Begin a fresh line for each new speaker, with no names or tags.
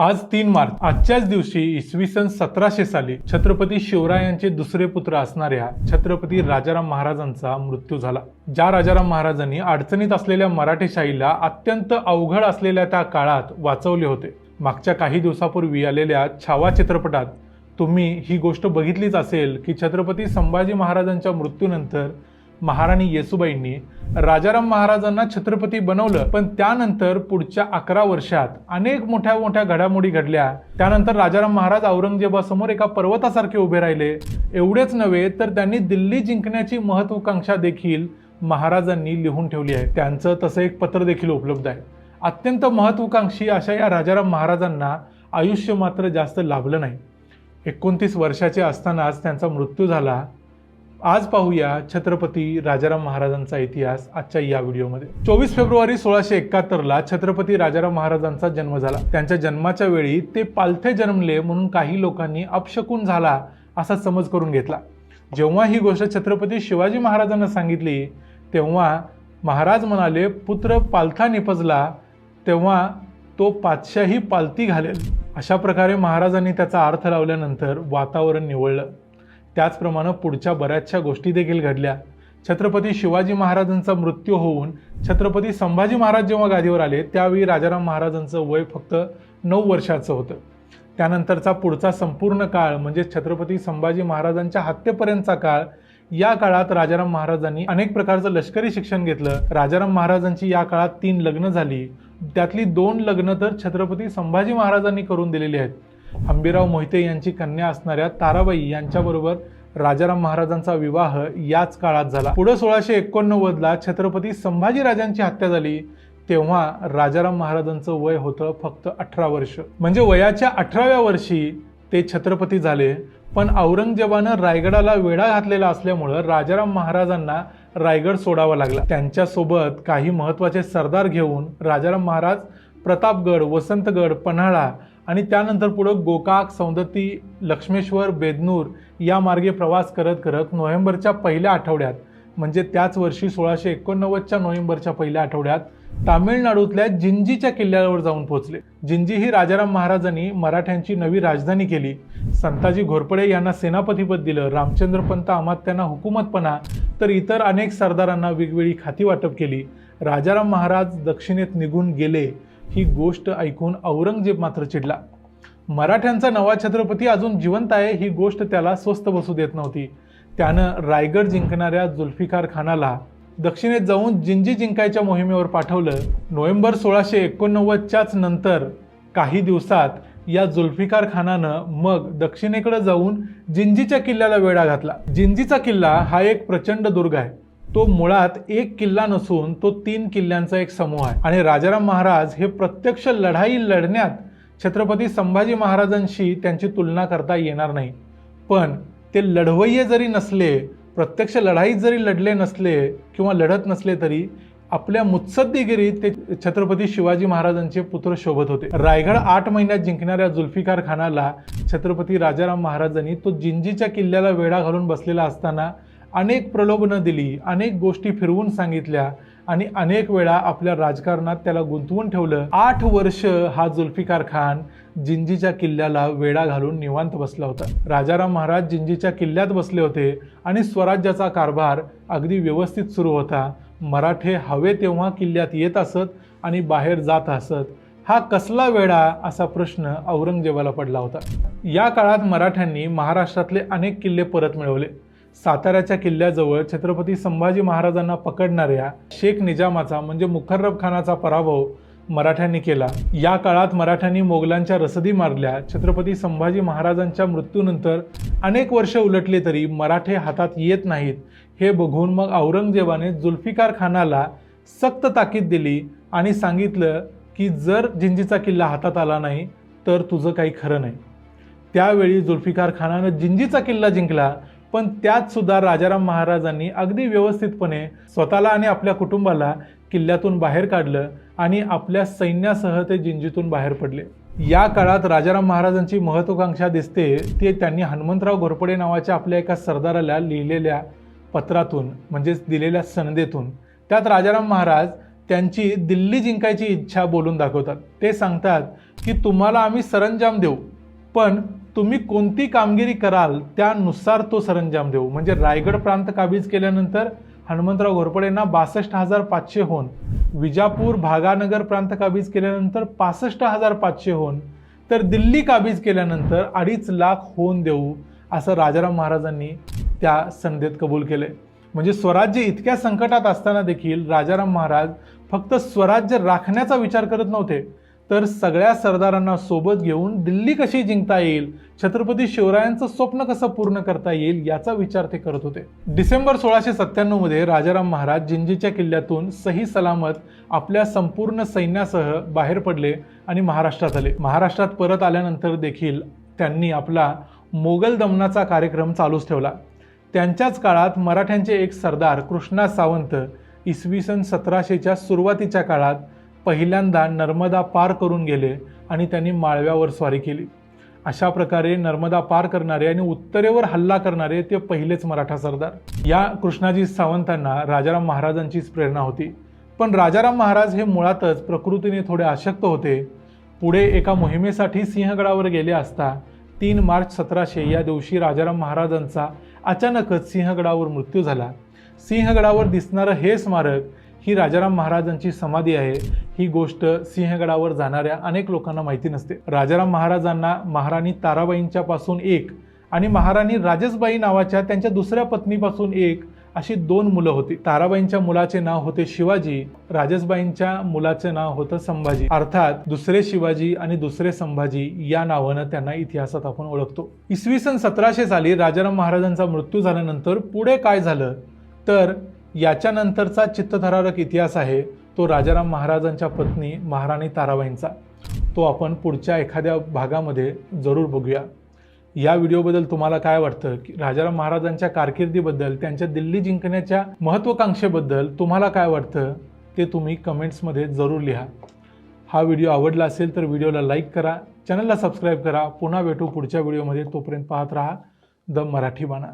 आज तीन मार्च. आजच्याच दिवशी इसवी सन सतराशे साली छत्रपती शिवरायांचे दुसरे पुत्र असणाऱ्या छत्रपती राजाराम महाराजांचा मृत्यू झाला. ज्या राजाराम महाराजांनी अडचणीत असलेल्या मराठेशाहीला अत्यंत अवघड असलेल्या त्या काळात वाचवले होते. मागच्या काही दिवसापूर्वी आलेल्या छावा चित्रपटात तुम्ही ही गोष्ट बघितलीच असेल की छत्रपती संभाजी महाराजांच्या मृत्यूनंतर महाराणी येसुबाईंनी राजाराम महाराजांना छत्रपती बनवलं. पण त्यानंतर पुढच्या अकरा वर्षात अनेक मोठ्या मोठ्या घडामोडी घडल्या. त्यानंतर राजाराम महाराज औरंगजेबासमोर एका पर्वतासारखे उभे राहिले. एवढेच नव्हे तर त्यांनी दिल्ली जिंकण्याची महत्वाकांक्षा देखील महाराजांनी लिहून ठेवली आहे. त्यांचं तसं एक पत्र देखील उपलब्ध आहे. अत्यंत महत्वाकांक्षी अशा या राजाराम महाराजांना आयुष्य मात्र जास्त लाभलं नाही. एकोणतीस वर्षाचे असतानाच त्यांचा मृत्यू झाला. आज पाहूया छत्रपती राजाराम महाराजांचा इतिहास आजच्या या व्हिडिओमध्ये. चोवीस फेब्रुवारी सोळाशे एकाहत्तरला छत्रपती राजाराम महाराजांचा जन्म झाला. त्यांच्या जन्माच्या वेळी ते पालथे जन्मले म्हणून काही लोकांनी अपशकून झाला असा समज करून घेतला. जेव्हा ही गोष्ट छत्रपती शिवाजी महाराजांना सांगितली तेव्हा महाराज म्हणाले पुत्र पालथा निपजला. तेव्हा तो पाचशाही पालती घालेल. अशा प्रकारे महाराजांनी त्याचा अर्थ लावल्यानंतर वातावरण निवळलं. त्याचप्रमाणे पुढच्या बऱ्याचशा गोष्टी देखील घडल्या. छत्रपती शिवाजी महाराजांचा मृत्यू होऊन छत्रपती संभाजी महाराज जेव्हा गादीवर आले त्यावेळी राजाराम महाराजांचं वय फक्त नऊ वर्षाचं होतं. त्यानंतरचा पुढचा संपूर्ण काळ म्हणजे छत्रपती संभाजी महाराजांच्या हत्येपर्यंतचा काळ या काळात राजाराम महाराजांनी अनेक प्रकारचं लष्करी शिक्षण घेतलं. राजाराम महाराजांची या काळात तीन लग्न झाली. त्यातली दोन लग्न तर छत्रपती संभाजी महाराजांनी करून दिलेली आहेत. हंबीराव मोहिते यांची कन्या असणाऱ्या ताराबाई यांच्याबरोबर राजाराम महाराजांचा विवाह याच काळात झाला. पुढे सोळाशे एकोणनव्वदला छत्रपती संभाजीराजांची हत्या झाली तेव्हा राजाराम महाराजांचं वय होतं फक्त अठरा वर्ष. म्हणजे वयाच्या अठराव्या वर्षी ते छत्रपती झाले पण औरंगजेबानं रायगडाला वेढा घातलेला असल्यामुळं राजाराम महाराजांना रायगड सोडावा लागला. त्यांच्यासोबत काही महत्त्वाचे सरदार घेऊन राजाराम महाराज प्रतापगड वसंतगड पन्हाळा आणि त्यानंतर पुढं गोकाक सौंदती लक्ष्मेश्वर बेदनूर या मार्गे प्रवास करत करत नोव्हेंबरच्या पहिल्या आठवड्यात म्हणजे त्याच वर्षी सोळाशे एकोणनव्वदच्या नोव्हेंबरच्या पहिल्या आठवड्यात तामिळनाडूतल्या जिंजीच्या किल्ल्यावर जाऊन पोहोचले. जिंजी ही राजाराम महाराजांनी मराठ्यांची नवी राजधानी केली. संताजी घोरपडे यांना सेनापतीपद दिलं रामचंद्र पंत अमात्यांना हुकूमतपणा तर इतर अनेक सरदारांना वेगवेगळी खाती वाटप केली. राजाराम महाराज दक्षिणेत निघून गेले. ही गोष्ट ऐकून औरंगजेब मात्र चिडला. मराठ्यांचा नवा छत्रपती अजून जिवंत आहे ही गोष्ट त्याला स्वस्त बसू देत नव्हती. त्यानं रायगड जिंकणाऱ्या जुल्फिकार खानाला दक्षिणेत जाऊन जिंजी जिंकायच्या मोहिमेवर पाठवलं. नोव्हेंबर सोळाशे एकोणनव्वदच्याच नंतर काही दिवसात या जुल्फिकार खानानं मग दक्षिणेकडे जाऊन जिंजीच्या किल्ल्याला वेढा घातला. जिंजीचा किल्ला हा एक प्रचंड दुर्ग आहे. तो मुळात एक किल्ला नसून तो तीन किल्ल्यांचा एक समूह आहे. आणि राजाराम महाराज हे प्रत्यक्ष लढाई लढण्यात छत्रपती संभाजी महाराजांशी त्यांची तुलना करता येणार नाही. पण ते लढवय्ये जरी नसले प्रत्यक्ष लढाईत जरी लढले नसले किंवा लढत नसले तरी आपल्या मुत्सद्दीगिरीत ते छत्रपती शिवाजी महाराजांचे पुत्र शोभत होते. रायगड आठ महिन्यात जिंकणाऱ्या जुल्फिकार खानाला छत्रपती राजाराम महाराजांनी तो जिंजीच्या किल्ल्याला वेढा घालून बसलेला असताना अनेक प्रलोभनं दिली अनेक गोष्टी फिरवून सांगितल्या आणि अनेक वेळा आपल्या राजकारणात त्याला गुंतवून ठेवलं. आठ वर्ष हा जुल्फिकार खान जिंजीच्या किल्ल्याला वेढा घालून निवांत बसला होता. राजाराम महाराज जिंजीच्या किल्ल्यात बसले होते आणि स्वराज्याचा कारभार अगदी व्यवस्थित सुरू होता. मराठे हवे तेव्हा किल्ल्यात येत असत आणि बाहेर जात असत. हा कसला वेढा? असा प्रश्न औरंगजेबाला पडला होता. या काळात मराठ्यांनी महाराष्ट्रातले अनेक किल्ले परत मिळवले. साताऱ्याच्या किल्ल्याजवळ छत्रपती संभाजी महाराजांना पकडणाऱ्या शेख निजामाचा म्हणजे मुखर्रब खानाचा पराभव मराठ्यांनी केला. या काळात मराठ्यांनी मोगलांच्या रसदी मारल्या. छत्रपती संभाजी महाराजांच्या मृत्यूनंतर अनेक वर्ष उलटले तरी मराठे हातात येत नाहीत. हे बघून मग औरंगजेबाने जुल्फिकार खानाला सक्त ताकीद दिली आणि सांगितलं की जर जिंजीचा किल्ला हातात आला नाही तर तुझं काही खरं नाही. त्यावेळी जुल्फिकार खानानं जिंजीचा किल्ला जिंकला पण त्यात सुद्धा राजाराम महाराजांनी अगदी व्यवस्थितपणे स्वतःला आणि आपल्या कुटुंबाला किल्ल्यातून बाहेर काढलं आणि आपल्या सैन्यासह ते जिंजीतून बाहेर पडले. या काळात राजाराम महाराजांची महत्वाकांक्षा दिसते ते त्यांनी हनुमंतराव घोरपडे नावाच्या आपल्या एका सरदाराला लिहिलेल्या पत्रातून म्हणजेच दिलेल्या सनदेतून. त्यात राजाराम महाराज त्यांची दिल्ली जिंकायची इच्छा बोलून दाखवतात. ते सांगतात की तुम्हाला आम्ही सरंजाम देऊ पण तुम्ही कोणती कामगिरी कराल त्यानुसार तो सरंजाम देऊ. म्हणजे रायगड प्रांत काबीज केल्यानंतर हनुमंतराव घोरपडेंना बासष्ट हजार पाचशे होऊन विजापूर भागानगर प्रांत काबीज केल्यानंतर पासष्ट हजार पाचशे होऊन तर दिल्ली काबीज केल्यानंतर अडीच लाख होऊन देऊ असं राजाराम महाराजांनी त्या संधेत कबूल केले. म्हणजे स्वराज्य इतक्या संकटात असताना देखील राजाराम महाराज फक्त स्वराज्य राखण्याचा विचार करत नव्हते. तर सगळ्या सरदारांना सोबत घेऊन दिल्ली कशी जिंकता येईल छत्रपती शिवरायांचं स्वप्न कसं पूर्ण करता येईल याचा विचार ते करत होते. डिसेंबर सोळाशे सत्त्याण्णवमध्ये राजाराम महाराज जिंजीच्या किल्ल्यातून सही सलामत आपल्या संपूर्ण सैन्यासह बाहेर पडले आणि महाराष्ट्रात आले. महाराष्ट्रात परत आल्यानंतर देखील त्यांनी आपला मोगल दमनाचा कार्यक्रम चालूच ठेवला. त्यांच्याच काळात मराठ्यांचे एक सरदार कृष्णा सावंत इसवी सन सतराशेच्या सुरुवातीच्या काळात पहिल्यांदा नर्मदा पार करून गेले आणि त्यांनी माळव्यावर स्वारी केली. अशा प्रकारे नर्मदा पार करणारे आणि उत्तरेवर हल्ला करणारे ते पहिलेच मराठा सरदार. या कृष्णाजी सावंतांना राजाराम महाराजांचीच प्रेरणा होती. पण राजाराम महाराज हे मुळातच प्रकृतीने थोडे अशक्त होते. पुढे एका मोहिमेसाठी सिंहगडावर गेले असता तीन मार्च सतराशे या दिवशी राजाराम महाराजांचा अचानकच सिंहगडावर मृत्यू झाला. सिंहगडावर दिसणारं हे स्मारक ही राजाराम महाराजांची समाधी आहे. ही गोष्ट सिंहगडावर जाणाऱ्या अनेक लोकांना माहिती नसते. राजाराम महाराजांना महाराणी ताराबाईंच्या पासून एक आणि महाराणी राजेशबाई नावाच्या त्यांच्या दुसऱ्या पत्नीपासून एक अशी दोन मुलं होती. ताराबाईंच्या मुलाचे नाव होते शिवाजी राजेशबाईंच्या मुलाचे नाव होतं संभाजी. अर्थात दुसरे शिवाजी आणि दुसरे संभाजी या नावानं त्यांना इतिहासात आपण ओळखतो. इसवी सन सतराशे साली राजाराम महाराजांचा मृत्यू झाल्यानंतर पुढे काय झालं? तर याच्यानंतरचा चित्तथरारक इतिहास आहे तो राजाराम महाराजांच्या पत्नी महाराणी ताराबाईंचा. तो आपण पुढच्या एखाद्या भागामध्ये जरूर बघूया. या व्हिडिओबद्दल तुम्हाला काय वाटतं? की राजाराम महाराजांच्या कारकिर्दीबद्दल त्यांच्या दिल्ली जिंकण्याच्या महत्त्वाकांक्षेबद्दल तुम्हाला काय वाटतं? ते तुम्ही कमेंट्समध्ये जरूर लिहा. हा व्हिडिओ आवडला असेल तर व्हिडिओला लाईक करा चॅनलला सबस्क्राईब करा पुन्हा भेटू पुढच्या व्हिडिओमध्ये. तोपर्यंत पाहत राहा. द मराठी बाणा.